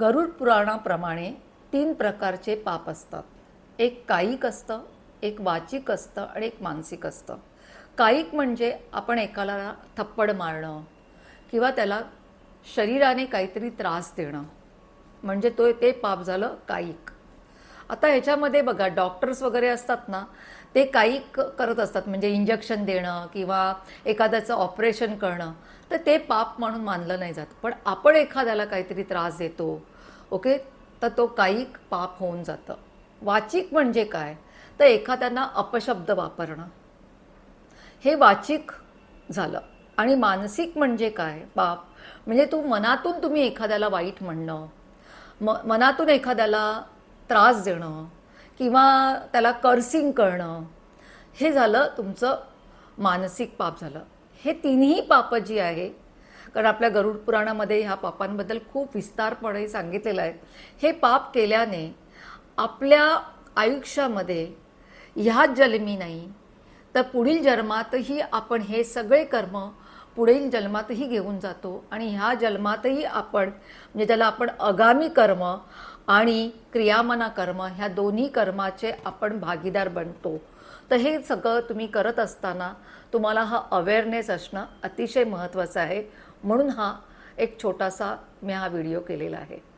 गरुड पुराणाप्रमाणे तीन प्रकारचे पाप असतात. एक कायिक असतं एक वाचिक असतं आणि एक मानसिक असतं. कायिक म्हणजे आपण एकाला थप्पड मारणं किंवा त्याला शरीराने काहीतरी त्रास देणं. म्हणजे तो ते पाप झालं कायिक. आता ह्याच्यामध्ये बघा डॉक्टर्स वगैरे असतात ना ते काही करत असतात. म्हणजे इंजेक्शन देणं किंवा एखाद्याचं ऑपरेशन करणं तर ते पाप म्हणून मानलं नाही जात. पण आपण एखाद्याला काहीतरी त्रास देतो ओके तर तो कायिक पाप होऊन जातं. वाचिक म्हणजे काय? तर एखाद्यांना अपशब्द वापरणं. हे वाचिक झालं. आणि मानसिक म्हणजे काय? पाप. म्हणजे तू मनातून तुम्ही एखाद्याला वाईट म्हणणं म मनातून एखाद्याला त्रास देणं किंवा त्याला कर्सिंग करणं हे झालं तुमचं मानसिक पाप झालं. हे तिन्ही पापं जी आहे कारण आपल्या गरुड पुराणामध्ये ह्या पापांबद्दल खूप विस्तारपणे सांगितलेलं आहे. हे पाप केल्याने आपल्या आयुष्यामध्ये ह्याच जन्मी नाही तर पुढील जन्मातही आपण हे सगळे कर्म पुढील जन्मातही घेऊन जातो आणि ह्या जन्मातही आपण म्हणजे ज्याला आपण आगामी कर्म आणि क्रियामना कर्म ह्या दोन्ही कर्माचे आपण भागीदार बनतो. तर हे सगळं तुम्ही करत असताना तुम्हाला हा अवेअरनेस असणं अतिशय महत्त्वाचं आहे. म्हणून हा एक छोटासा मी हा व्हिडिओ केलेला आहे.